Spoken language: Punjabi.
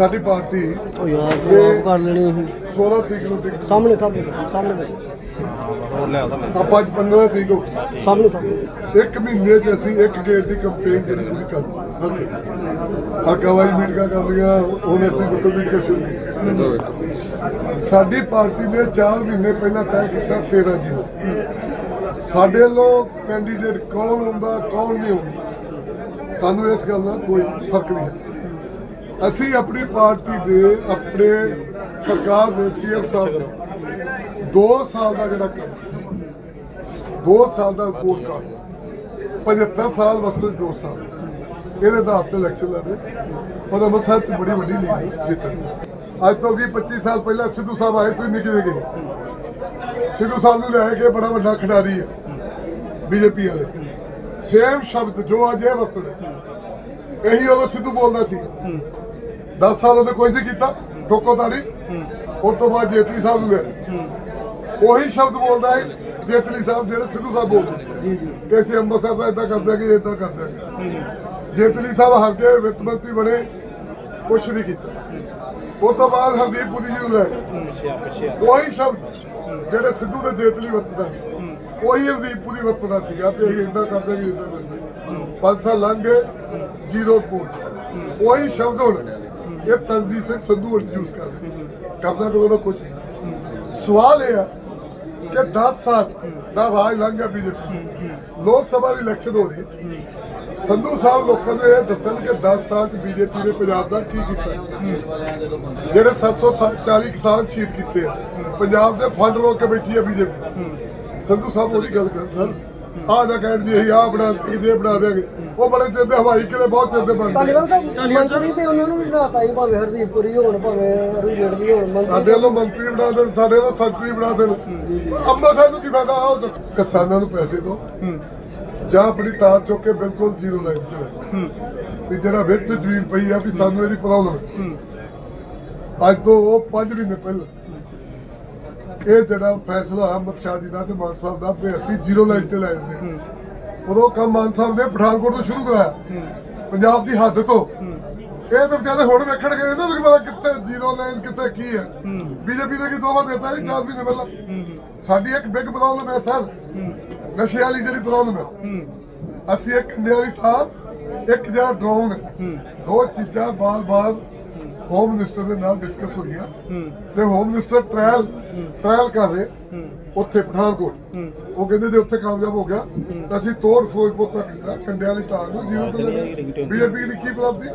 ਸਾਡੀ ਪਾਰਟੀ ਉਹ ਯਾਰ ਤੂੰ ਆਪ ਕਰ ਲੈਣੀ ਸੀ 16 ਤਰੀਕ ਨੂੰ ਟਿਕਟ ਸਾਹਮਣੇ ਸਾਹਮਣੇ ਸਾਹਮਣੇ ਆਪਾਂ ਅੱਜ 15 ਤਰੀਕ ਗਈ। ਸਾਹਮਣੇ ਸਾਹਮਣੇ। ਇੱਕ ਮਹੀਨੇ 'ਚ ਅਸੀਂ ਇੱਕ ਗੇਟ ਦੀ ਕੰਪੇਨ ਜਿਹੜੀ ਪੂਰੀ ਕਰ ਹਲਕੇ। ਹਲਕਾ ਵਾਲੀ ਮੀਟਿੰਗਾਂ ਕਰ ਲਈਆਂ ਹੁਣ ਅਸੀਂ ਦੁੱਧ ਮੀਟਿੰਗਾਂ ਸ਼ੁਰੂ ਕੀਤੀਆਂ ਸਾਡੀ ਪਾਰਟੀ ਨੇ 4 ਮਹੀਨੇ ਪਹਿਲਾਂ ਤੈਅ ਕੀਤਾ 13 ਜੀਰੋ ਸਾਡੇ ਵੱਲੋਂ ਕੈਂਡੀਡੇਟ ਕੌਣ ਆਉਂਦਾ ਕੌਣ ਨਹੀਂ ਆਉਂਦਾ ਸਾਨੂੰ ਇਸ ਗੱਲ ਨਾਲ ਕੋਈ ਫ਼ਰਕ ਨਹੀਂ ਹੈ। ਅਸੀਂ ਆਪਣੀ ਪਾਰਟੀ ਦੇ ਆਪਣੇ ਸਰਕਾਰ ਦੇ ਸੀਐਮ ਸਾਹਿਬ ਦੇ 2 ਸਾਲ ਦਾ ਜਿਹੜਾ ਕੰਮ 2 ਸਾਲ ਦਾ ਰਿਪੋਰਟ ਕਾਰਡ 75 ਸਾਲ ਵਸਲ 2 ਸਾਲ। ਇਹਦੇ ਆਧਾਰ ਤੇ ਇਲੈਕਸ਼ਨ ਲੜੇ ਉਹਦਾ ਮਸਲਾ ਤੇ ਬੜੀ ਵੱਡੀ ਲੀਡ ਜਿੱਤ ਅੱਜ ਤੋਂ 20 25 ਸਾਲ ਪਹਿਲਾਂ ਸਿੱਧੂ ਸਾਹਿਬ ਆਏ ਤੁਸੀਂ ਨਿੱਕੇ ਜਿਹੇ ਗਏ। ਸਿੱਧੂ ਸਾਹਿਬ ਨੂੰ ਲੈ ਕੇ ਬੜਾ ਵੱਡਾ ਖਿਡਾਰੀ ਹੈ ਬੀਜੇਪੀ ਵਾਲੇ। ਸੇਮ ਸ਼ਬਦ ਜੋ ਅੱਜ ਇਹ ਵਰਤਦੇ ਇਹੀ ਉਦੋਂ ਸਿੱਧੂ ਬੋਲਦਾ ਸੀ। 10 ਸਾਲ ਉਹਨੇ ਕੁਝ ਨਹੀਂ ਕੀਤਾ ਠੋਕੋਦਾਰੀ ਉਸ ਤੋਂ ਬਾਅਦ ਜੇਤਲੀ ਸਾਹਿਬ ਨੂੰ ਲੈ ਉਹੀ ਸ਼ਬਦ ਬੋਲਦਾ ਹੈ ਜੇਤਲੀ ਸਾਹਿਬ ਜਿਹੜੇ ਸਿੱਧੂ ਸਾਹਿਬ ਬੋਲਦੇ ਜੀ ਜੀ। ਕਿ ਅਸੀਂ ਅੰਮ੍ਰਿਤਸਰ ਦਾ ਇਦਾਂ ਕਰਦੇ ਕਿ ਇਦਾਂ ਕਰਦੇ ਜੇਤਲੀ ਸਾਹਿਬ ਹਰ ਕੇ ਵਿੱਤ ਮੰਤਰੀ ਬਣੇ ਕੁਛ ਨਹੀਂ ਕੀਤਾ। ਉਸ ਤੋਂ ਬਾਅਦ ਹਰਦੀਪ ਪੁਰੀ ਜੀ ਨੂੰ ਲੈ ਉਹੀ ਸ਼ਬਦ ਜਿਹੜੇ ਸਿੱਧੂ ਦੇ ਜੇਤਲੀ ਵਰਤਦਾ ਉਹੀ ਹਰਦੀਪ ਪੁਰੀ ਵਰਤਦਾ ਸੀਗਾ ਕਿ ਅਸੀਂ ਇਦਾਂ ਕਰਦੇ ਕਿ ਇਦਾਂ ਕਰਦੇ ਪੰਜ ਸਾਲ ਲੰਘ ਗਏ ਜ਼ੀਰੋ ਰਿਪੋਰਟ ਉਹੀ ਸ਼ਬਦ ਹੁਣ ਇਹ ਤਨਦੀਪ ਸਿੰਘ ਸੰਧੂ ਹੁਣ ਕਰਦੇ। ਕਰਨਾ ਕੋਈ ਉਹਨਾਂ ਸਵਾਲ ਇਹ ਆ ਕਿ 10 ਸਾਲ ਦਾ ਰਾਜ ਲੰਘ ਗਿਆ ਬੀਜੇਪੀ ਲੋਕ ਸਭਾ ਦੀ ਇਲੈਕਸ਼ਨ ਹੋ ਰਹੀ। ਸੰਧੂ ਸਾਹਿਬ ਲੋਕਾਂ ਨੂੰ ਇਹ ਦੱਸਣ ਕਿ 10 ਸਾਲ ਚ ਬੀਜੇਪੀ ਨੇ ਪੰਜਾਬ ਦਾ ਕੀ ਕੀਤਾ। ਜਿਹੜੇ 740 ਕਿਸਾਨ ਸ਼ਹੀਦ ਕੀਤੇ ਆ। ਪੰਜਾਬ ਦੇ ਫੰਡ ਰੋਕ ਕੇ ਬੈਠੀ ਹੈ ਬੀਜੇਪੀ। ਸੰਧੂ ਸਾਹਿਬ ਉਹਦੀ ਗੱਲ ਕਰ ਸਰ। ਆਹ ਦਾ ਕਹਿਣ ਜੀ ਅਸੀਂ ਆਹ ਬਣਾ ਜੇ ਬਣਾ ਦੇਗੇ ਉਹ ਬੜੇ ਚਿਰ ਦੇ ਹਵਾਈ ਕਿਲੇ ਬਹੁਤ ਚਿਰ ਦੇ ਬਣਦੇ ਧਾਲੀਵਾਲ ਸਾਹਿਬ ਮੰਤਰੀ ਤੇ ਉਹਨਾਂ ਨੂੰ ਵੀ ਬਣਾਤਾ ਜੀ ਭਾਵੇਂ ਹਰਦੀਪ ਪੁਰੀ ਹੋਣ ਭਾਵੇਂ ਅਰੁਣ ਜੇਟਲੀ ਹੋਣ ਮੰਤਰੀ ਸਾਡੇ ਵੱਲੋਂ ਮੰਤਰੀ ਬਣਾ ਦੇਣ ਸਾਡੇ ਵੱਲੋਂ ਸੰਤਰੀ ਬਣਾ ਦੇਣ। ਅੰਮ੍ਰਿਤਸਰ ਨੂੰ ਕੀ ਫਾਇਦਾ ਆਓ ਦੱਸੋ। ਕਿਸਾਨਾਂ ਨੂੰ ਪੈਸੇ ਦੋ ਜਾਂ ਆਪਣੀ ਤਾਰ ਚੁੱਕ ਕੇ ਬਿਲਕੁਲ ਜ਼ੀਰੋ ਲਾਈਨ ਤੇ ਲੈ ਵੀ ਜਿਹੜਾ ਵਿੱਚ ਜ਼ਮੀਨ ਪਈ ਆ ਵੀ ਸਾਨੂੰ ਇਹਦੀ ਪ੍ਰੋਬਲਮ ਹੈ। ਅੱਜ ਤੋਂ 5 ਮਹੀਨੇ ਪਹਿਲਾਂ ਇਹ ਜਿਹੜਾ ਫੈਸਲਾ ਅਹਿਮਦ ਸ਼ਾਹ ਜੀ ਦਾ ਤੇ ਮਾਨ ਸਾਹਿਬ ਦਾ ਵੀ ਅਸੀਂ ਜ਼ੀਰੋ ਲਾਈਨ ਤੇ ਲੈ ਜਾਂਦੇ ਉਦੋਂ ਕੰਮ ਮਾਨ ਸਾਹਿਬ ਨੇ ਪਠਾਨਕੋਟ ਤੋਂ ਸ਼ੁਰੂ ਕਰਾਇਆ। ਪੰਜਾਬ ਦੀ ਹੱਦ ਤੋਂ। ਇਹ ਤਾਂ ਵਿਚਾਰੇ ਹੁਣ ਵੇਖਣਗੇ ਇਹਨਾਂ ਨੂੰ ਕੀ ਪਤਾ ਕਿੱਥੇ ਜ਼ੀਰੋ ਲਾਈਨ ਕਿੱਥੇ ਕੀ ਹੈ। ਬੀਜੇਪੀ ਨੇ ਕੀ ਦੋਵਾ ਦਿੱਤਾ ਜੀ ਚਾਰ ਮਹੀਨੇ ਪਹਿਲਾਂ। ਸਾਡੀ ਇੱਕ ਬਿਗ ਪ੍ਰੋਬਲਮ ਹੈ ਸਰ। ਨਸ਼ੇ ਵਾਲੀ ਜਿਹੜੀ ਪ੍ਰੋਬਲਮ ਹੈ। ਅਸੀਂ ਇੱਕ ਕੰਡੇ ਵਾਲੀ ਥਾਂ ਇੱਕ ਜਿਹੜਾ ਡਰੋਨ ਦੋ ਚੀਜ਼ਾਂ ਬਾਰ-ਬਾਰ ਹੋਮ ਮਿਨਿਸਟਰ ਦੇ ਨਾਲ ਡਿਸਕਸ ਹੋਈਆਂ ਤੇ ਹੋਮ ਮਿਨਿਸਟਰ ਟ੍ਰਾਇਲ ਟ੍ਰਾਇਲ ਕਰ ਰਹੇ। ਉੱਥੇ ਪਠਾਨਕੋਟ। ਉਹ ਕਹਿੰਦੇ ਜੇ ਉੱਥੇ ਕਾਮਯਾਬ ਹੋ ਗਿਆ ਤਾਂ ਅਸੀਂ ਤੋੜ ਫਿਰੋਜ਼ਪੁਰ ਤੱਕ ਵਾਲੀ ਤਾਰ ਨੂੰ ਜੀਰੋ ਤੇ ਲੈ ਬੀਜੇਪੀ ਦੀ ਕੀ ਪ੍ਰਾਪਤੀ?